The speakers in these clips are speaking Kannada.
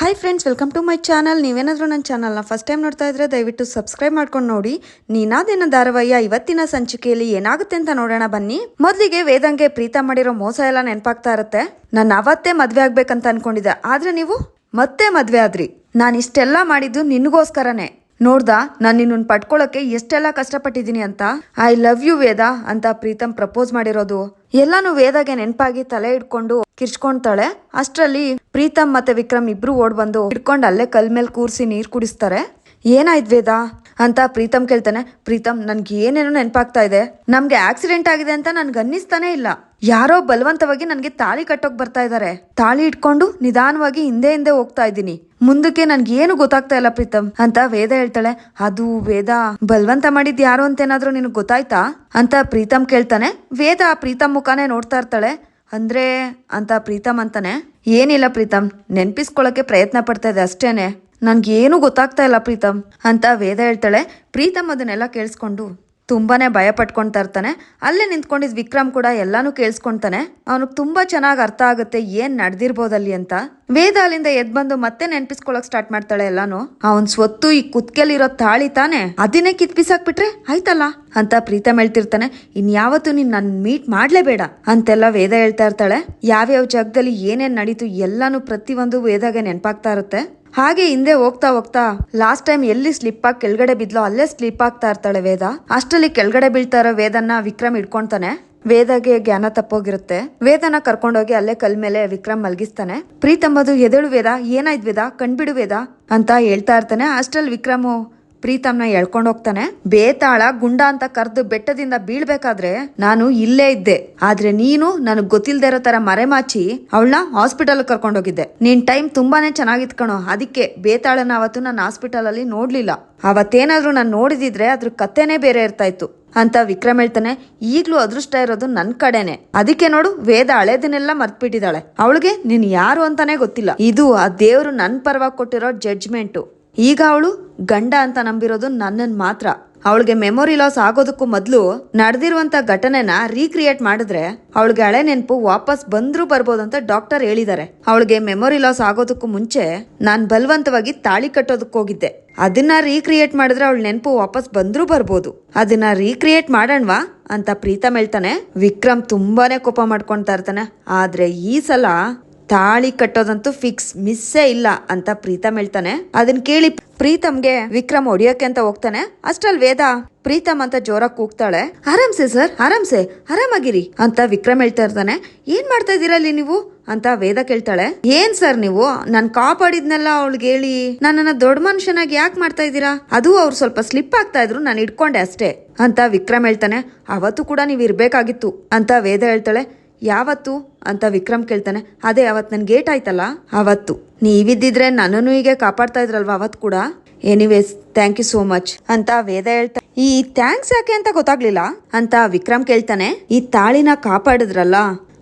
Hi friends welcome to my channel ನೀವೇನಾದರೂ ನನ್ನ ಚಾನಲ್ನ ಫಸ್ಟ್ ಟೈಮ್ ನೋಡ್ತಾ ಇದ್ರೆ ದಯವಿಟ್ಟು ಸಬ್ಸ್ಕ್ರೈಬ್ ಮಾಡ್ಕೊಂಡು ನೋಡಿ. ನೀನಾದೇನ ಧಾರಾವಾಹಿಯ ಇವತ್ತಿನ ಸಂಚಿಕೆಯಲ್ಲಿ ಏನಾಗುತ್ತೆ ಅಂತ ನೋಡೋಣ ಬನ್ನಿ. ಮೊದಲಿಗೆ ವೇದಂಗೆ ಪ್ರೀತ ಮಾಡಿರೋ ಮೋಸ ಎಲ್ಲ ನೆನಪಾಗ್ತಾ ಇರುತ್ತೆ. ನಾನು ಅವತ್ತೇ ಮದುವೆ ಆಗ್ಬೇಕಂತ ಅನ್ಕೊಂಡಿದ್ದೆ. ಆದ್ರೆ ನೀವು ಮತ್ತೆ ಮದುವೆ ಆದ್ರಿ. ನಾನು ಇಷ್ಟೆಲ್ಲ ಮಾಡಿದ್ದು ನಿನ್ಗೋಸ್ಕರನೇ. ನೋಡ್ದಾ, ನಾನು ನಿನ್ನನ್ನು ಪಡ್ಕೊಳ್ಳೋಕೆ ಎಷ್ಟೆಲ್ಲ ಕಷ್ಟಪಟ್ಟಿದ್ದೀನಿ ಅಂತ. ಐ ಲವ್ ಯು ವೇದ ಅಂತ ಪ್ರೀತಮ್ ಪ್ರಪೋಸ್ ಮಾಡಿರೋದು. ಎಲ್ಲಾನು ವೇದಾಗೆ ನೆನಪಾಗಿ ತಲೆ ಇಟ್ಕೊಂಡು ಕಿರ್ಚ್ಕೊಂತಾಳೆ. ಅಷ್ಟರಲ್ಲಿ ಪ್ರೀತಮ್ ಮತ್ತೆ ವಿಕ್ರಮ್ ಇಬ್ರು ಓಡ್ ಬಂದು ಹಿಡ್ಕೊಂಡು ಅಲ್ಲೇ ಕಲ್ ಮೇಲೆ ಕೂರಿಸಿ ನೀರ್ ಕುಡಿಸ್ತಾರೆ. ಏನಾಯ್ತು ವೇದ? ಅಂತ ಪ್ರೀತಮ್ ಕೇಳ್ತಾನೆ. ಪ್ರೀತಮ್, ನನ್ಗೆ ಏನೇನೋ ನೆನಪಾಗ್ತಾ ಇದೆ. ನಮ್ಗೆ ಆಕ್ಸಿಡೆಂಟ್ ಆಗಿದೆ ಅಂತ ನನ್ಗೆ ಅನ್ನಿಸ್ತಾನೆ ಇಲ್ಲ. ಯಾರೋ ಬಲವಂತವಾಗಿ ನನ್ಗೆ ತಾಳಿ ಕಟ್ಟೋಕ್ ಬರ್ತಾ ಇದ್ದಾರೆ ತಾಳಿ ಇಟ್ಕೊಂಡು ನಿಧಾನವಾಗಿ ಹಿಂದೆ ಹಿಂದೆ ಹೋಗ್ತಾ ಇದ್ದೀನಿ. ಮುಂದಕ್ಕೆ ನನ್ಗೆ ಏನು ಗೊತ್ತಾಗ್ತಾ ಇಲ್ಲ ಪ್ರೀತಮ್ ಅಂತ ವೇದ ಹೇಳ್ತಾಳೆ. ಅದು ವೇದ, ಬಲವಂತ ಮಾಡಿದ್ ಯಾರು ಅಂತ ಏನಾದ್ರೂ ನಿನಗೆ ಗೊತ್ತಾಯ್ತಾ? ಅಂತ ಪ್ರೀತಮ್ ಕೇಳ್ತಾನೆ. ವೇದ ಪ್ರೀತಮ್ ಮುಖಾನೇ ನೋಡ್ತಾ ಇರ್ತಾಳೆ. ಅಂದ್ರೆ ಅಂತ ಪ್ರೀತಮ್ ಅಂತಾನೆ. ಏನಿಲ್ಲ ಪ್ರೀತಮ್, ನೆನ್ಪಿಸ್ಕೊಳಕ್ಕೆ ಪ್ರಯತ್ನ ಪಡ್ತಾ ಇದೆ ಅಷ್ಟೇನೆ. ನನ್ಗೇನು ಗೊತ್ತಾಗ್ತಾ ಇಲ್ಲ ಪ್ರೀತಮ್ ಅಂತ ವೇದ ಹೇಳ್ತಾಳೆ. ಪ್ರೀತಮ್ ಅದನ್ನೆಲ್ಲ ಕೇಳಿಸ್ಕೊಂಡು ತುಂಬಾನೇ ಭಯ ಪಟ್ಕೊಳ್ತಾ ಇರ್ತಾನೆ ಅಲ್ಲೇ ನಿಂತ್ಕೊಂಡಿದ್ದ ವಿಕ್ರಮ್ ಕೂಡ ಎಲ್ಲಾನು ಕೇಳಿಸ್ಕೊಂತಾನೆ. ಅವನಿಗೆ ತುಂಬಾ ಚೆನ್ನಾಗಿ ಅರ್ಥ ಆಗುತ್ತೆ ಏನ್ ನಡೆದಿರ್ಬೋದಲ್ಲಿ ಅಂತ. ವೇದ ಅಲ್ಲಿಂದ ಎದ್ ಬಂದು ಮತ್ತೆ ನೆನ್ಪಿಸ್ಕೊಳಕ್ ಸ್ಟಾರ್ಟ್ ಮಾಡ್ತಾಳೆ ಎಲ್ಲಾನು. ಅವನ್ ಸ್ವತ್ತು ಈ ಕುತ್ಕೆಲಿರೋ ತಾಳಿ ತಾನೆ. ಅದನ್ನೇ ಕಿತ್ ಬಿಸಾಕ್ಬಿಟ್ರೆ ಆಯ್ತಲ್ಲ? ಅಂತ ಪ್ರೀತಮ್ ಹೇಳ್ತಿರ್ತಾನೆ. ಇನ್ಯಾವತ್ತು ನೀನ್ ನನ್ ಮೀಟ್ ಮಾಡ್ಲೇಬೇಡ ಅಂತೆಲ್ಲ ವೇದ ಹೇಳ್ತಾ ಇರ್ತಾಳೆ. ಯಾವ್ಯಾವ ಜಾಗದಲ್ಲಿ ಏನೇನ್ ನಡೀತು ಎಲ್ಲಾನು ಪ್ರತಿಯೊಂದು ವೇದಾಗೆ ನೆನಪಾಗ್ತಾ ಇರುತ್ತೆ. ಹಾಗೆ ಹಿಂದೆ ಹೋಗ್ತಾ ಹೋಗ್ತಾ ಲಾಸ್ಟ್ ಟೈಮ್ ಎಲ್ಲಿ ಸ್ಲಿಪ್ ಆಗಿ ಕೆಳಗಡೆ ಬಿದ್ಲೋ ಅಲ್ಲೇ ಸ್ಲಿಪ್ ಆಗ್ತಾ ಇರ್ತಾಳೆ ವೇದ. ಅಷ್ಟರಲ್ಲಿ ಕೆಳಗಡೆ ಬೀಳ್ತಾ ಇರೋ ವೇದನ್ನ ವಿಕ್ರಮ್ ಇಟ್ಕೊಂತಾನೆ ವೇದಗೆ ಜ್ಞಾನ ತಪ್ಪೋಗಿರುತ್ತೆ. ವೇದನ ಕರ್ಕೊಂಡೋಗಿ ಅಲ್ಲೇ ಕಲ್ ಮೇಲೆ ವಿಕ್ರಮ್ ಮಲಗಿಸ್ತಾನೆ. ಪ್ರೀತಮ್ಮದು ಎದಳು ವೇದ, ಏನಾಯ್ತು ವೇದ, ಕಣ್ಬಿಡು ವೇದ ಅಂತ ಹೇಳ್ತಾ ಇರ್ತಾನೆ. ಅಷ್ಟ್ರಲ್ಲಿ ವಿಕ್ರಮು ಪ್ರೀತಮ್ನ ಎಳ್ಕೊಂಡ್ ಹೋಗ್ತಾನೆ. ಬೇತಾಳ ಗುಂಡ ಅಂತ ಕರ್ದು ಬೆಟ್ಟದಿಂದ ಬೀಳ್ಬೇಕಾದ್ರೆ ನಾನು ಇಲ್ಲೇ ಇದ್ದೆ. ಆದ್ರೆ ನೀನು ನನಗ್ ಗೊತ್ತಿಲ್ದೇ ಇರೋ ತರ ಮರೆಮಾಚಿ ಅವಳನ್ನ ಹಾಸ್ಪಿಟಲ್ ಕರ್ಕೊಂಡೋಗಿದ್ದೆ ನಿನ್ ಟೈಮ್ ತುಂಬಾನೇ ಚೆನ್ನಾಗಿತ್ ಕಣೋ. ಅದಕ್ಕೆ ಬೇತಾಳನ ಅವತ್ತು ನಾನು ಹಾಸ್ಪಿಟಲ್ ಅಲ್ಲಿ ನೋಡ್ಲಿಲ್ಲ. ಅವತ್ತೇನಾದ್ರೂ ನಾನು ನೋಡಿದಿದ್ರೆ ಅದ್ರ ಕಥೆನೇ ಬೇರೆ ಇರ್ತಾ ಇತ್ತು. ಅಂತ ವಿಕ್ರಮ್ ಹೇಳ್ತಾನೆ, ಈಗ್ಲೂ ಅದೃಷ್ಟ ಇರೋದು ನನ್ ಕಡೆನೆ. ಅದಕ್ಕೆ ನೋಡು, ವೇದ ಹಳೇದನ್ನೆಲ್ಲ ಮರ್ತ್ಬಿಟ್ಟಿದ್ದಾಳೆ. ಅವಳಿಗೆ ನೀನ್ ಯಾರು ಅಂತಾನೆ ಗೊತ್ತಿಲ್ಲ. ಇದು ಆ ದೇವ್ರು ನನ್ ಪರವಾಗಿ ಕೊಟ್ಟಿರೋ ಜಡ್ಜ್ಮೆಂಟು ಈಗ ಅವಳು ಗಂಡ ಅಂತ ನಂಬಿರೋದು ನನ್ನನ್ನು ಮಾತ್ರ. ಅವಳಿಗೆ ಮೆಮೊರಿ ಲಾಸ್ ಆಗೋದಕ್ಕೂ ಮೊದಲು ನಡೆದಿರುವಂತ ಘಟನೆನ ರೀಕ್ರಿಯೇಟ್ ಮಾಡಿದ್ರೆ ಅವಳಿಗೆ ಹಳೆ ನೆನಪು ವಾಪಸ್ ಬಂದ್ರೂ ಅಂತ ಡಾಕ್ಟರ್ ಹೇಳಿದ್ದಾರೆ. ಅವಳಿಗೆ ಮೆಮೊರಿ ಲಾಸ್ ಆಗೋದಕ್ಕೂ ಮುಂಚೆ ನಾನು ಬಲವಂತವಾಗಿ ತಾಳಿ ಕಟ್ಟೋದಕ್ಕೆ ಹೋಗಿದ್ದೆ. ಅದನ್ನ ರೀಕ್ರಿಯೇಟ್ ಮಾಡಿದ್ರೆ ಅವಳ ನೆನಪು ವಾಪಸ್ ಬಂದ್ರೂ ಬರ್ಬೋದು. ಅದನ್ನ ರೀಕ್ರಿಯೇಟ್ ಮಾಡೋಣವಾ ಅಂತ ಪ್ರೀತಮ್ ಹೇಳ್ತಾನೆ. ವಿಕ್ರಮ್ ತುಂಬಾನೇ ಕೋಪ ಮಾಡ್ಕೊಳ್ತಾ ಇರ್ತಾನೆ. ಆದ್ರೆ ಈ ಸಲ ತಾಳಿ ಕಟ್ಟೋದಂತೂ ಫಿಕ್ಸ್ ಮಿಸ್ಸೇ ಇಲ್ಲ ಅಂತ ಪ್ರೀತಮ್ ಹೇಳ್ತಾನೆ. ಅದನ್ನ ಕೇಳಿ ಪ್ರೀತಮ್ಗೆ ವಿಕ್ರಮ್ ಹೊಡಿಯೋಕೆ ಅಂತ ಹೋಗ್ತಾನೆ. ಅಷ್ಟ್ರಲ್ಲಿ ವೇದ, ಪ್ರೀತಮ್ ಅಂತ ಜೋರಾಗಿ ಕೂಗ್ತಾಳೆ. ಆರಾಮ್ಸೆ ಸರ್ ಆರಾಮ್ಸೆ ಆರಾಮಾಗಿರಿ ಅಂತ ವಿಕ್ರಮ್ ಹೇಳ್ತಾ ಇರ್ತಾನೆ. ಏನ್ ಮಾಡ್ತಾ ಇದೀರಲ್ಲಿ ನೀವು? ಅಂತ ವೇದ ಕೇಳ್ತಾಳೆ. ಏನ್ ಸರ್ ನೀವು? ನಾನ್ ಕಾಪಾಡಿದ್ನೆಲ್ಲ ಅವಳಿಗೆ ಹೇಳಿ. ನನ್ನನ್ನ ದೊಡ್ಡ ಮನುಷ್ಯನಾಗಿ ಯಾಕೆ ಮಾಡ್ತಾ ಇದ್ದೀರಾ? ಅದು ಅವ್ರು ಸ್ವಲ್ಪ ಸ್ಲಿಪ್ ಆಗ್ತಾ ಇದ್ರು ನಾನು ಇಟ್ಕೊಂಡೆ ಅಷ್ಟೇ. ಅಂತ ವಿಕ್ರಮ್ ಹೇಳ್ತಾನೆ. ಅವತ್ತು ಕೂಡ ನೀವು ಇರ್ಬೇಕಾಗಿತ್ತು ಅಂತ ವೇದ ಹೇಳ್ತಾಳೆ. ಯಾವತ್ತು? ಅಂತ ವಿಕ್ರಮ್ ಕೇಳ್ತಾನೆ. ಅದೇ ಅವತ್ತು ನನ್ ಗೇಟ್ ಆಯ್ತಲ್ಲ? ಅವತ್ತು. ನೀವಿದ್ದಿದ್ರೆ ನನ್ನನ್ನು ಹೀಗೆ ಕಾಪಾಡ್ತಾ ಇದ್ರಲ್ವಾ ಅವತ್ತು ಕೂಡ? Anyways thank you so much ಅಂತ ವೇದ ಹೇಳ್ತಾ ಈ ಥ್ಯಾಂಕ್ಸ್ ಯಾಕೆ ಅಂತ ಗೊತ್ತಾಗ್ಲಿಲ್ಲ? ಅಂತ ವಿಕ್ರಮ್ ಕೇಳ್ತಾನೆ. ಈ ತಾಳಿನ ಕಾಪಾಡಿದ್ರಲ್ಲ?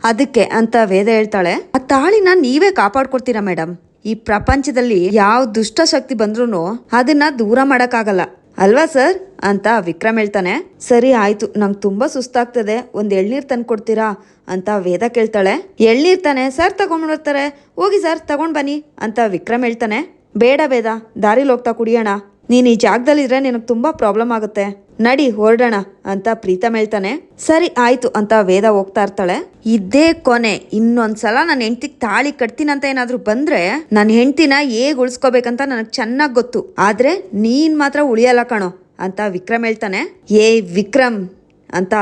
ಅದಕ್ಕೆ ಅಂತ ವೇದ ಹೇಳ್ತಾಳೆ. ಆ ತಾಳಿನ ನೀವೇ ಕಾಪಾಡ್ಕೊಡ್ತೀರಾ ಮೇಡಮ್ ಈ ಪ್ರಪಂಚದಲ್ಲಿ ಯಾವ ದುಷ್ಟ ಶಕ್ತಿ ಬಂದ್ರೂ ಅದನ್ನ ದೂರ ಮಾಡಕ್ಕಾಗಲ್ಲ. ಅಲ್ವಾ ಸರ್? ಅಂತ ವಿಕ್ರಮ್ ಹೇಳ್ತಾನೆ. ಸರಿ, ಆಯ್ತು. ನಂಗೆ ತುಂಬಾ ಸುಸ್ತಾಗ್ತದೆ. ಒಂದು ಎಳ್ನೀರ್ ತಂದ್ಕೊಡ್ತೀರಾ ಅಂತ ವೇದ ಕೇಳ್ತಾಳೆ. ಎಳ್ನೀರ್ ತಾನೆ? ಸರ್ ತಗೊಂಡ್ಬರ್ತಾರೆ ಹೋಗಿ ಸರ್, ತಗೊಂಡ್ ಬನ್ನಿ ಅಂತ ವಿಕ್ರಮ್ ಹೇಳ್ತಾನೆ. ಬೇಡ ಬೇದ ದಾರಿಲಿ ಹೋಗ್ತಾ ಕುಡಿಯೋಣ. ನೀನು ಈ ಜಾಗದಲ್ಲಿದ್ರೆ ನಿನಗೆ ತುಂಬಾ ಪ್ರಾಬ್ಲಮ್ ಆಗುತ್ತೆ. ನಡಿ ಹೊರಡೋಣ ಅಂತ ಪ್ರೀತಮ್ ಹೇಳ್ತಾನೆ. ಸರಿ, ಆಯ್ತು ಅಂತ ವೇದ ಹೋಗ್ತಾ ಇರ್ತಾಳೆ. ಇದೇ ಕೊನೆ. ಇನ್ನೊಂದ್ಸಲ ನನ್ನ ಹೆಂಡತಿ ತಾಳಿ ಕಟ್ತೀನಂತ ಏನಾದ್ರೂ ಬಂದ್ರೆ ನನ್ನ ಹೆಂಡತಿನ ಹೇಗ್ ಉಳಿಸ್ಕೋಬೇಕಂತ ನನಗೆ ಚೆನ್ನಾಗಿ ಗೊತ್ತು. ಆದ್ರೆ ನೀನ್ ಮಾತ್ರ ಉಳಿಯಲ್ಲ ಕಣೋ ಅಂತ ವಿಕ್ರಮ್ ಹೇಳ್ತಾನೆ. ಏ ವಿಕ್ರಮ್ ಅಂತ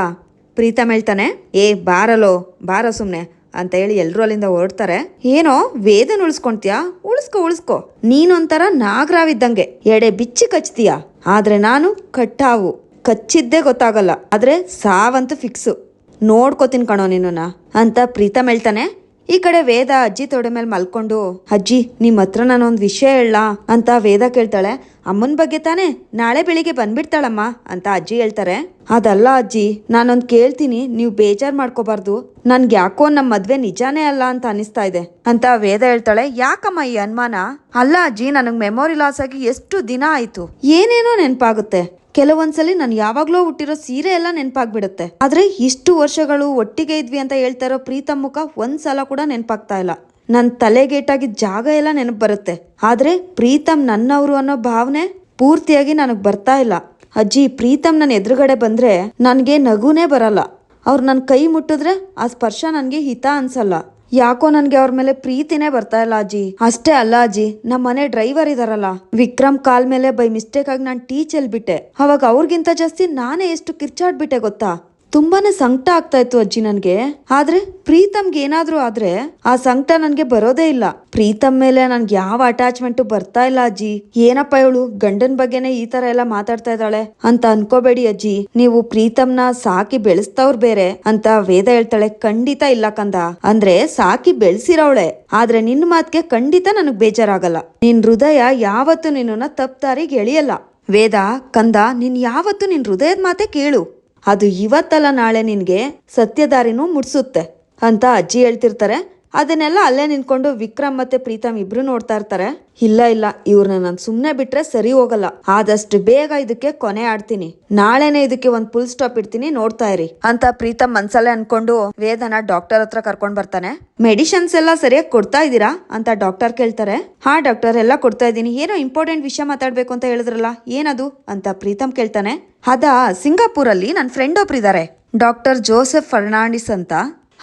ಪ್ರೀತಮ್ ಹೇಳ್ತಾನೆ. ಏ ಬಾರಲೋ, ಬಾರ ಸುಮ್ನೆ ಅಂತ ಹೇಳಿ ಎಲ್ಲರೂ ಅಲ್ಲಿಂದ ಹೊರಡ್ತಾರೆ. ಏನೋ, ವೇದನ್ ಉಳಿಸ್ಕೊಂತೀಯಾ ಉಳಿಸ್ಕೊ ಉಳಿಸ್ಕೊ. ನೀನೊಂಥರ ನಾಗರಾವಿದ್ದಂಗೆ ಎಡೆ ಬಿಚ್ಚಿ ಕಚ್ತೀಯ? ಆದ್ರೆ ನಾನು ಕಟ್ಟಾವು. ಕಚ್ಚಿದ್ದೇ ಗೊತ್ತಾಗಲ್ಲ. ಆದರೆ ಸಾವಂತೂ ಫಿಕ್ಸು ನೋಡ್ಕೋತೀನಿ ಕಣೋ ನಿನ್ನ ಅಂತ ಪ್ರೀತಮ್ ಹೇಳ್ತಾನೆ. ಈ ಕಡೆ ವೇದ ಅಜ್ಜಿ ತೊಡೆ ಮೇಲೆ ಮಲ್ಕೊಂಡು, ಅಜ್ಜಿ ನಿಮ್ಮ ಹತ್ರ ನಾನೊಂದು ವಿಷಯ ಹೇಳ ಅಂತ ವೇದ ಕೇಳ್ತಾಳೆ. ಅಮ್ಮನ ಬಗ್ಗೆ ತಾನೇ? ನಾಳೆ ಬೆಳಿಗ್ಗೆ ಬಂದ್ಬಿಡ್ತಾಳಮ್ಮ, ಅಂತ ಅಜ್ಜಿ ಹೇಳ್ತಾರೆ. ಅದಲ್ಲ ಅಜ್ಜಿ, ನಾನೊಂದು ಕೇಳ್ತೀನಿ. ನೀವು ಬೇಜಾರ್ ಮಾಡ್ಕೋಬಾರ್ದು. ನನ್ಗೆ ಯಾಕೋ ನಮ್ಮ ಮದ್ವೆ ನಿಜಾನೇ ಅಲ್ಲ ಅಂತ ಅನಿಸ್ತಾ ಇದೆ, ಅಂತ ವೇದ ಹೇಳ್ತಾಳೆ. ಯಾಕಮ್ಮ ಈ ಅನುಮಾನ? ಅಲ್ಲ ಅಜ್ಜಿ, ನನಗೆ ಮೆಮೊರಿ ಲಾಸ್ ಆಗಿ ಎಷ್ಟು ದಿನ ಆಯ್ತು? ಏನೇನೋ ನೆನಪಾಗುತ್ತೆ. ಕೆಲವೊಂದ್ಸಲಿ ನಾನು ಯಾವಾಗ್ಲೋ ಹುಟ್ಟಿರೋ ಸೀರೆ ಎಲ್ಲ ನೆನಪಾಗ್ಬಿಡುತ್ತೆ. ಆದ್ರೆ ಇಷ್ಟು ವರ್ಷಗಳು ಒಟ್ಟಿಗೆ ಇದ್ವಿ ಅಂತ ಹೇಳ್ತಾ ಇರೋ ಪ್ರೀತಮ್ ಮುಖ ಒಂದ್ಸಲ ಕೂಡ ನೆನಪಾಗ್ತಾ ಇಲ್ಲ. ನನ್ನ ತಲೆಗೇಟಾಗಿದ್ದ ಜಾಗ ಎಲ್ಲ ನೆನಪು ಬರುತ್ತೆ. ಆದ್ರೆ ಪ್ರೀತಮ್ ನನ್ನವರು ಅನ್ನೋ ಭಾವನೆ ಪೂರ್ತಿಯಾಗಿ ನನಗೆ ಬರ್ತಾ ಇಲ್ಲ. ಅಜ್ಜಿ, ಪ್ರೀತಮ್ ನನ್ನ ಎದುರುಗಡೆ ಬಂದ್ರೆ ನನಗೆ ನಗುನೇ ಬರಲ್ಲ. ಅವ್ರು ನನ್ನ ಕೈ ಮುಟ್ಟಿದ್ರೆ ಆ ಸ್ಪರ್ಶ ನನಗೆ ಹಿತ ಅನ್ಸಲ್ಲ. ಯಾಕೋ ನನ್ಗೆ ಅವ್ರ ಮೇಲೆ ಪ್ರೀತಿನೇ ಬರ್ತಾ ಇಲ್ಲ ಅಜ್ಜಿ. ಅಷ್ಟೇ ಅಲ್ಲ ಅಜ್ಜಿ ನಮ್ಮ ಮನೆ ಡ್ರೈವರ್ ಇದಾರಲ್ಲ. ವಿಕ್ರಮ್ ಕಾಲ್ ಮೇಲೆ ಬೈ ಮಿಸ್ಟೇಕ್ ಆಗಿ ನಾನು ಟೀಚೆಲ್ ಬಿಟ್ಟೆ. ಅವಾಗ ಅವ್ರಿಗಿಂತ ಜಾಸ್ತಿ ನಾನೇ ಎಷ್ಟು ಕಿರ್ಚಾಡ್ಬಿಟ್ಟೆ ಗೊತ್ತಾ? ತುಂಬಾನೇ ಸಂಕಟ ಆಗ್ತಾ ಇತ್ತು ಅಜ್ಜಿ ನನ್ಗೆ. ಆದ್ರೆ ಪ್ರೀತಮ್ಗೆ ಏನಾದ್ರೂ ಆದ್ರೆ ಆ ಸಂಕಟ ನನ್ಗೆ ಬರೋದೇ ಇಲ್ಲ. ಪ್ರೀತಮ್ ಮೇಲೆ ನನ್ಗೆ ಯಾವ ಅಟ್ಯಾಚ್ಮೆಂಟ್ ಬರ್ತಾ ಇಲ್ಲ ಅಜ್ಜಿ. ಏನಪ್ಪ ಇವಳು? ಗಂಡನ್ ಬಗ್ಗೆನೆ ಈ ತರ ಎಲ್ಲ ಮಾತಾಡ್ತಾ ಇದ್ದಾಳೆ ಅಂತ ಅನ್ಕೋಬೇಡಿ ಅಜ್ಜಿ. ನೀವು ಪ್ರೀತಮ್ನ ಸಾಕಿ ಬೆಳೆಸ್ತವ್ರು ಬೇರೆ ಅಂತ ವೇದ ಹೇಳ್ತಾಳೆ. ಖಂಡಿತ ಇಲ್ಲ ಕಂದ. ಅಂದ್ರೆ ಸಾಕಿ ಬೆಳೆಸಿರವಳೆ ಆದ್ರೆ ನಿನ್ ಮಾತ್ಗೆ ಖಂಡಿತ ನನಗ್ ಬೇಜಾರಾಗಲ್ಲ. ನಿನ್ ಹೃದಯ ಯಾವತ್ತು ನಿನ್ನ ತಪ್ಪ ದಾರಿಗೆ ಎಳಿಯಲ್ಲ. ವೇದ, ಕಂದ, ನಿನ್ ಯಾವತ್ತು ನಿನ್ ಹೃದಯದ ಮಾತೆ ಕೇಳು. ಅದು ಇವತ್ತಲ್ಲ ನಾಳೆ ನಿನ್ಗೆ ಸತ್ಯದಾರಿನೂ ಮುಟ್ಸುತ್ತೆ ಅಂತ ಅಜ್ಜಿ ಹೇಳ್ತಿರ್ತಾರೆ. ಅದನ್ನೆಲ್ಲ ಅಲ್ಲೇ ನಿಂತ್ಕೊಂಡು ವಿಕ್ರಮ್ ಮತ್ತೆ ಪ್ರೀತಮ್ ಇಬ್ರು ನೋಡ್ತಾ ಇರ್ತಾರೆ. ಇಲ್ಲ ಇಲ್ಲ ಇವ್ರನ್ನ ನಾನು ಸುಮ್ನೆ ಬಿಟ್ರೆ ಸರಿ ಹೋಗಲ್ಲ. ಆದಷ್ಟು ಬೇಗ ಇದಕ್ಕೆ ಕೊನೆ ಆಡ್ತೀನಿ. ನಾಳೆನೆ ಇದಕ್ಕೆ ಒಂದ್ ಫುಲ್ ಸ್ಟಾಪ್ ಇಡ್ತೀನಿ, ನೋಡ್ತಾ ಇರಿ ಅಂತ ಪ್ರೀತಮ್ ಮನ್ಸಲ್ಲೇ ಅನ್ಕೊಂಡು ವೇದನ ಡಾಕ್ಟರ್ ಹತ್ರ ಕರ್ಕೊಂಡ್ ಬರ್ತಾನೆ. ಮೆಡಿಷನ್ಸ್ ಎಲ್ಲ ಸರಿಯಾಗಿ ಕೊಡ್ತಾ ಇದ್ದೀರಾ ಅಂತ ಡಾಕ್ಟರ್ ಕೇಳ್ತಾರೆ. ಹಾ ಡಾಕ್ಟರ್ ಎಲ್ಲ ಕೊಡ್ತಾ ಇದ್ದೀನಿ. ಏನೋ ಇಂಪಾರ್ಟೆಂಟ್ ವಿಷಯ ಮಾತಾಡ್ಬೇಕು ಅಂತ ಹೇಳಿದ್ರಲ್ಲ, ಏನದು ಅಂತ ಪ್ರೀತಮ್ ಕೇಳ್ತಾನೆ. ಅದ, ಸಿಂಗಾಪುರಲ್ಲಿ ನನ್ನ ಫ್ರೆಂಡ್ ಒಬ್ರು ಇದ್ದಾರೆ ಡಾಕ್ಟರ್ ಜೋಸೆಫ್ ಫರ್ನಾಂಡಿಸ್ ಅಂತ.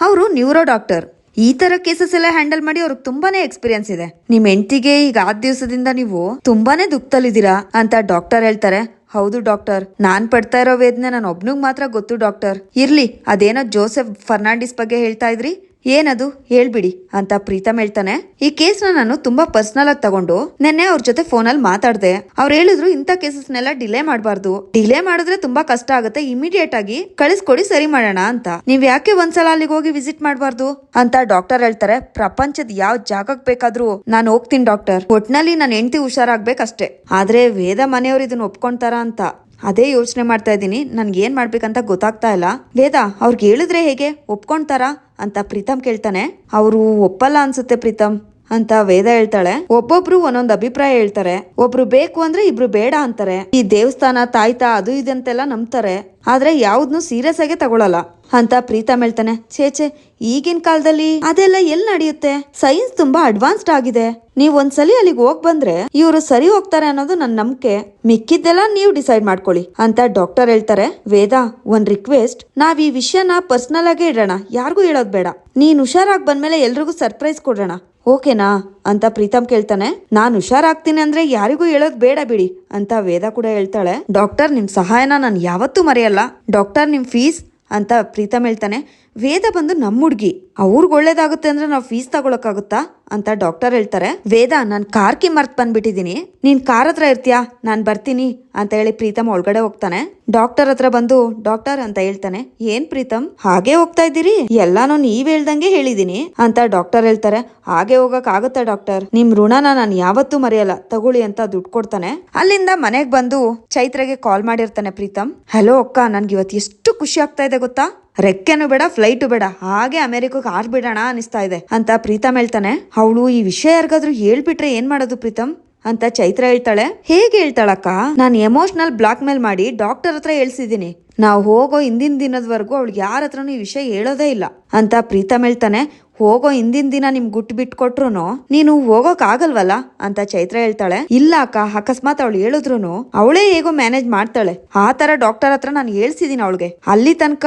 ಅವರು ನ್ಯೂರೋ ಡಾಕ್ಟರ್ ಈ ತರ ಕೇಸಸ್ ಎಲ್ಲ ಹ್ಯಾಂಡಲ್ ಮಾಡಿ ಅವ್ರಿಗೆ ತುಂಬಾನೇ ಎಕ್ಸ್ಪೀರಿಯನ್ಸ್ ಇದೆ. ನಿಮ್ ಎಂಟಿಗೆ ಈಗ ಆ ದಿವಸದಿಂದ ನೀವು ತುಂಬಾನೇ ದುಃಖದಲ್ಲಿದ್ದೀರಾ ಅಂತ ಡಾಕ್ಟರ್ ಹೇಳ್ತಾರೆ. ಹೌದು ಡಾಕ್ಟರ್ ನಾನ್ ಪಡ್ತಾ ಇರೋ ವೇದನೆ ನಾನು ಒಬ್ನಿಗ್ ಮಾತ್ರ ಗೊತ್ತು ಡಾಕ್ಟರ್ ಇರ್ಲಿ, ಅದೇನೋ ಜೋಸೆಫ್ ಫರ್ನಾಂಡಿಸ್ ಬಗ್ಗೆ ಹೇಳ್ತಾ ಇದ್ರಿ? ಏನದು? ಹೇಳ್ಬಿಡಿ ಅಂತ ಪ್ರೀತಮ್ ಹೇಳ್ತಾನೆ. ಈ ಕೇಸ್ನ ನಾನು ತುಂಬಾ ಪರ್ಸನಲ್ ಆಗಿ ತಗೊಂಡು ನಿನ್ನೆ ಅವ್ರ ಜೊತೆ ಫೋನಲ್ಲಿ ಮಾತಾಡ್ದೆ. ಅವ್ರು ಹೇಳಿದ್ರು ಇಂಥ ಕೇಸಸ್ನೆಲ್ಲ ಡಿಲೇ ಮಾಡಬಾರ್ದು. ಡಿಲೇ ಮಾಡಿದ್ರೆ ತುಂಬಾ ಕಷ್ಟ ಆಗುತ್ತೆ ಇಮಿಡಿಯೇಟ್ ಆಗಿ ಕಳಿಸ್ಕೊಡಿ ಸರಿ ಮಾಡೋಣ ಅಂತ. ನೀವ್ ಯಾಕೆ ಒಂದ್ಸಲ ಅಲ್ಲಿಗೆ ಹೋಗಿ ವಿಸಿಟ್ ಮಾಡಬಾರ್ದು? ಅಂತ ಡಾಕ್ಟರ್ ಹೇಳ್ತಾರೆ. ಪ್ರಪಂಚದ ಯಾವ ಜಾಗಕ್ಕೆ ಬೇಕಾದ್ರೂ ನಾನು ಹೋಗ್ತೀನಿ ಡಾಕ್ಟರ್ ಒಟ್ನಲ್ಲಿ ನನ್ನ ಹೆಂಡತಿ ಹುಷಾರಾಗ್ಬೇಕಷ್ಟೇ. ಆದ್ರೆ ವೇದ ಮನೆಯವ್ರು ಇದನ್ನ ಒಪ್ಕೊಂತಾರ ಅಂತ. ಅದೇ ಯೋಚನೆ ಮಾಡ್ತಾ ಇದ್ದೀನಿ. ನನ್ಗೆ ಏನ್ ಮಾಡ್ಬೇಕಂತ ಗೊತ್ತಾಗ್ತಾ ಇಲ್ಲ. ವೇದ, ಅವ್ರಿಗೆ ಹೇಳಿದ್ರೆ ಹೇಗೆ? ಒಪ್ಕೊಂತಾರಾ ಅಂತ ಪ್ರೀತಮ್ ಕೇಳ್ತಾನೆ. ಅವರು ಒಪ್ಪಲ್ಲ ಅನ್ಸುತ್ತೆ ಪ್ರೀತಮ್. ಅಂತ ವೇದ ಹೇಳ್ತಾಳೆ. ಒಬ್ಬೊಬ್ರು ಒಂದೊಂದ್ ಅಭಿಪ್ರಾಯ ಹೇಳ್ತಾರೆ. ಒಬ್ರು ಬೇಕು ಅಂದ್ರೆ ಇಬ್ರು ಬೇಡ ಅಂತಾರೆ. ಈ ದೇವಸ್ಥಾನ, ತಾಯ್ತಾ ಅದು ಇದಂತೆಲ್ಲ ನಂಬ್ತಾರೆ. ಆದ್ರೆ ಯಾವ್ದನ್ನು ಸೀರಿಯಸ್ ಆಗಿ ತಗೊಳಲ್ಲ. ಅಂತ ಪ್ರೀತಮ್ ಹೇಳ್ತಾನೆ, ಛೇ ಛೇ, ಈಗಿನ ಕಾಲದಲ್ಲಿ ಅದೆಲ್ಲ ಎಲ್ ನಡೆಯುತ್ತೆ? ಸೈನ್ಸ್ ತುಂಬಾ ಅಡ್ವಾನ್ಸ್ಡ್ ಆಗಿದೆ. ನೀವ್ ಒಂದ್ಸಲಿ ಅಲ್ಲಿಗೆ ಹೋಗ್ ಬಂದ್ರೆ ಇವರು ಸರಿ ಹೋಗ್ತಾರೆ ಅನ್ನೋದು ನನ್ನ ನಂಬಿಕೆ. ಮಿಕ್ಕಿದ್ದೆಲ್ಲ ನೀವು ಡಿಸೈಡ್ ಮಾಡ್ಕೊಳ್ಳಿ ಅಂತ ಡಾಕ್ಟರ್ ಹೇಳ್ತಾರೆ. ವೇದ, ಒಂದ್ ರಿಕ್ವೆಸ್ಟ್ ನಾವ್ ಈ ವಿಷಯನ ಪರ್ಸನಲ್ ಆಗಿ ಇಡೋಣ. ಯಾರಿಗೂ ಹೇಳೋದ್ ಬೇಡ. ನೀನ್ ಹುಷಾರಾಗಿ ಬಂದ್ಮೇಲೆ ಎಲ್ರಿಗೂ ಸರ್ಪ್ರೈಸ್ ಕೊಡೋಣ ಓಕೆನಾ? ಅಂತ ಪ್ರೀತಮ್ ಕೇಳ್ತಾನೆ. ನಾನು ಹುಷಾರಾಗ್ತೀನಿ ಅಂದ್ರೆ ಯಾರಿಗೂ ಹೇಳೋದ್ ಬೇಡ ಬಿಡಿ, ಅಂತ ವೇದ ಕೂಡ ಹೇಳ್ತಾಳೆ. ಡಾಕ್ಟರ್, ನಿಮ್ ಸಹಾಯನ ನಾನು ಯಾವತ್ತೂ ಮರೆಯಲ್ಲ. ಡಾಕ್ಟರ್, ನಿಮ್ ಫೀಸ್ ಅಂತ ಪ್ರೀತಮ್ ಹೇಳ್ತಾನೆ. ವೇದ ಬಂದು ನಮ್ಮ ಹುಡ್ಗಿ, ಅವ್ರಿಗೆ ಒಳ್ಳೇದಾಗುತ್ತೆ ಅಂದ್ರೆ ನಾವು ಫೀಸ್ ತಗೊಳಕ್ಕಾಗುತ್ತಾ ಅಂತ ಡಾಕ್ಟರ್ ಹೇಳ್ತಾರೆ. ವೇದ, ನಾನು ಕಾರ್ ಕಿ ಮರ್ತ್ ಬಂದ್ಬಿಟ್ಟಿದೀನಿ. ನೀನ್ ಕಾರ್ ಹತ್ರ ಇರ್ತೀಯಾ? ನಾನು ಬರ್ತೀನಿ ಅಂತ ಹೇಳಿ ಪ್ರೀತಮ್ ಒಳಗಡೆ ಹೋಗ್ತಾನೆ. ಡಾಕ್ಟರ್ ಹತ್ರ ಬಂದು ಡಾಕ್ಟರ್ ಅಂತ ಹೇಳ್ತಾನೆ. ಏನ್ ಪ್ರೀತಮ್? ಹಾಗೆ ಹೋಗ್ತಾ ಇದ್ದೀರಿ? ಎಲ್ಲಾನು ನೀವ್ ಹೇಳ್ದಂಗೆ ಹೇಳಿದೀನಿ ಅಂತ ಡಾಕ್ಟರ್ ಹೇಳ್ತಾರೆ. ಹಾಗೆ ಹೋಗಕ್ ಆಗುತ್ತಾ ಡಾಕ್ಟರ್ ನಿಮ್ ಋಣನ ನಾನು ಯಾವತ್ತೂ ಮರೆಯಲ್ಲ. ತಗೊಳ್ಳಿ ಅಂತ ದುಡ್ಡು ಕೊಡ್ತಾನೆ. ಅಲ್ಲಿಂದ ಮನೆಗ್ ಬಂದು ಚೈತ್ರಗೆ ಕಾಲ್ ಮಾಡಿರ್ತಾನೆ ಪ್ರೀತಮ್. ಹಲೋ ಅಕ್ಕ, ನನ್ಗೆ ಇವತ್ತು ಎಷ್ಟು ಖುಷಿ ಆಗ್ತಾ ಇದೆ ಗೊತ್ತಾ? ರೆಕ್ಕೆನು ಬೇಡ ಫ್ಲೈಟು ಬೇಡ. ಹಾಗೆ ಅಮೆರಿಕಕ್ಕೆ ಹಾರ್ಬಿಡೋಣ ಅನಿಸ್ತಾ ಇದೆ ಅಂತ ಪ್ರೀತಮ್ ಹೇಳ್ತಾನೆ. ಅವಳು ಈ ವಿಷಯ ಯಾರಿಗಾದ್ರೂ ಹೇಳ್ಬಿಟ್ರೆ ಏನ್ ಮಾಡೋದು ಪ್ರೀತಮ್? ಅಂತ ಚೈತ್ರ ಹೇಳ್ತಾಳೆ. ಹೇಗೆ ಹೇಳ್ತಾಳಕ್ಕ? ನಾನು ಎಮೋಷನಲ್ ಬ್ಲಾಕ್ ಮೇಲ್ ಮಾಡಿ ಡಾಕ್ಟರ್ ಹತ್ರ ಹೇಳ್ಸಿದ್ದೀನಿ. ನಾವು ಹೋಗೋ ಹಿಂದಿನ ದಿನದವರೆಗೂ ಅವಳಿಗೆ ಯಾರ ಹತ್ರನೂ ಈ ವಿಷಯ ಹೇಳೋದೇ ಇಲ್ಲ ಅಂತ ಪ್ರೀತಮ್ ಹೇಳ್ತಾನೆ. ಹೋಗೋ ಹಿಂದಿನ ದಿನ ನಿಮ್ ಗುಟ್ಟು ಬಿಟ್ಕೊಟ್ರು ನೀನು ಹೋಗೋಕ್ ಆಗಲ್ವಲ್ಲ? ಅಂತ ಚೈತ್ರ ಹೇಳ್ತಾಳೆ. ಇಲ್ಲ ಅಕ್ಕ, ಅಕಸ್ಮಾತ್ ಅವಳು ಹೇಳಿದ್ರು ಅವಳೇ ಹೇಗೋ ಮ್ಯಾನೇಜ್ ಮಾಡ್ತಾಳೆ. ಆ ತರ ಡಾಕ್ಟರ್ ಹತ್ರ ನಾನು ಹೇಳ್ಸಿದೀನಿ ಅವಳಿಗೆ. ಅಲ್ಲಿ ತನಕ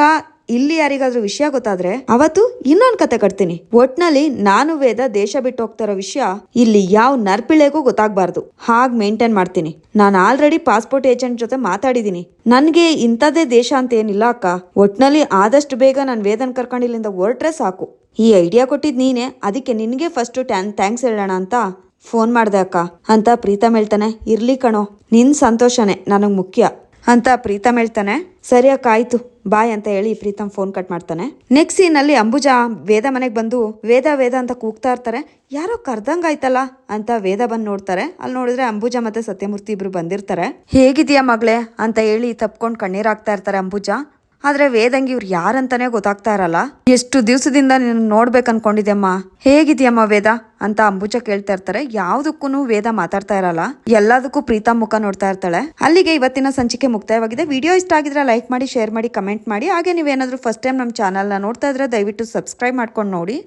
ಇಲ್ಲಿ ಯಾರಿಗಾದ್ರೂ ವಿಷಯ ಗೊತ್ತಾದ್ರೆ ಅವತ್ತು ಇನ್ನೊಂದ್ ಕತೆ ಕಟ್ತೀನಿ. ಒಟ್ನಲ್ಲಿ ನಾನು ವೇದ ದೇಶ ಬಿಟ್ಟು ಹೋಗ್ತಾರೋ ವಿಷಯ ಇಲ್ಲಿ ಯಾವ ನರ್ಪಿಳೆಗೂ ಗೊತ್ತಾಗ್ಬಾರ್ದು. ಹಾಗ್ ಮೇಂಟೈನ್ ಮಾಡ್ತೀನಿ. ನಾನು ಆಲ್ರೆಡಿ ಪಾಸ್ಪೋರ್ಟ್ ಏಜೆಂಟ್ ಜೊತೆ ಮಾತಾಡಿದೀನಿ. ನನ್ಗೆ ಇಂಥದ್ದೇ ದೇಶ ಅಂತ ಏನಿಲ್ಲ ಅಕ್ಕ. ಒಟ್ನಲ್ಲಿ ಆದಷ್ಟು ಬೇಗ ನಾನು ವೇದನ್ ಕರ್ಕೊಂಡು ಇಲ್ಲಿಂದ ಹೊರಟ್ರೆ ಸಾಕು. ಈ ಐಡಿಯಾ ಕೊಟ್ಟಿದ್ ನೀನೆ, ಅದಕ್ಕೆ ನಿನಗೆ ಫಸ್ಟ್ ಟ್ಯಾನ್ ಥ್ಯಾಂಕ್ಸ್ ಹೇಳೋಣ ಅಂತ ಫೋನ್ ಮಾಡ್ದೆ ಅಕ್ಕ. ಅಂತ ಪ್ರೀತಮ್ ಹೇಳ್ತಾನೆ, ಇರ್ಲಿ ಕಣೋ, ನಿನ್ ಸಂತೋಷನೇ, ನನಗ್ ಮುಖ್ಯ. ಅಂತ ಪ್ರೀತಮ್ ಹೇಳ್ತಾನೆ, ಸರಿ ಅಕ್ಕ, ಆಯ್ತು, ಬಾಯ್ ಅಂತ ಹೇಳಿ ಪ್ರೀತಮ್ ಫೋನ್ ಕಟ್ ಮಾಡ್ತಾನೆ. ನೆಕ್ಸ್ಟ್ ಸೀನಲ್ಲಿ ಅಂಬುಜಾ ವೇದ ಮನೆಗೆ ಬಂದು, ವೇದ ವೇದ ಅಂತ ಕೂಗ್ತಾ ಇರ್ತಾರೆ, ಯಾರೋ ಕರ್ದಂಗಾಯ್ತಲ್ಲ ಅಂತ ವೇದ ಬಂದು ನೋಡ್ತಾರೆ. ಅಲ್ಲಿ ನೋಡಿದ್ರೆ ಅಂಬುಜಾ ಮತ್ತೆ ಸತ್ಯಮೂರ್ತಿ ಇಬ್ರು ಬಂದಿರ್ತಾರೆ. ಹೇಗಿದ್ಯಾ ಮಗಳೇ? ಅಂತ ಹೇಳಿ ತಪ್ಕೊಂಡು ಕಣ್ಣೀರಾಗ್ತಾ ಇರ್ತಾರೆ ಅಂಬುಜಾ. ಆದ್ರೆ ವೇದಂಗಿ ಇವ್ರು ಯಾರಂತಾನೆ ಗೊತ್ತಾಗ್ತಾ ಇರಲ್ಲ? ಎಷ್ಟು ದಿವಸದಿಂದ ನೀನು ನೋಡ್ಬೇಕು ಅನ್ಕೊಂಡಿದ್ಯಮ್ಮ ಹೇಗಿದ್ಯಮ್ಮ ವೇದ? ಅಂತ ಅಂಬುಜ ಕೇಳ್ತಾ ಇರ್ತಾರೆ. ಯಾವ್ದಕ್ಕೂ ವೇದ ಮಾತಾಡ್ತಾ ಇರಲ್ಲ. ಎಲ್ಲದಕ್ಕೂ ಪ್ರೀತಾ ಮುಖ ನೋಡ್ತಾ ಇರ್ತಾಳೆ. ಅಲ್ಲಿಗೆ ಇವತ್ತಿನ ಸಂಚಿಕೆ ಮುಕ್ತಾಯವಾಗಿದೆ. ವಿಡಿಯೋ ಇಷ್ಟ ಆಗಿದ್ರೆ ಲೈಕ್ ಮಾಡಿ, ಶೇರ್ ಮಾಡಿ, ಕಮೆಂಟ್ ಮಾಡಿ. ಹಾಗೆ ನೀವೇನಾದ್ರೂ ಫಸ್ಟ್ ಟೈಮ್ ನಮ್ಮ ಚಾನಲ್ನ ನೋಡ್ತಾ ಇದ್ರೆ ದಯವಿಟ್ಟು ಸಬ್ಸ್ಕ್ರೈಬ್ ಮಾಡ್ಕೊಂಡು ನೋಡಿ.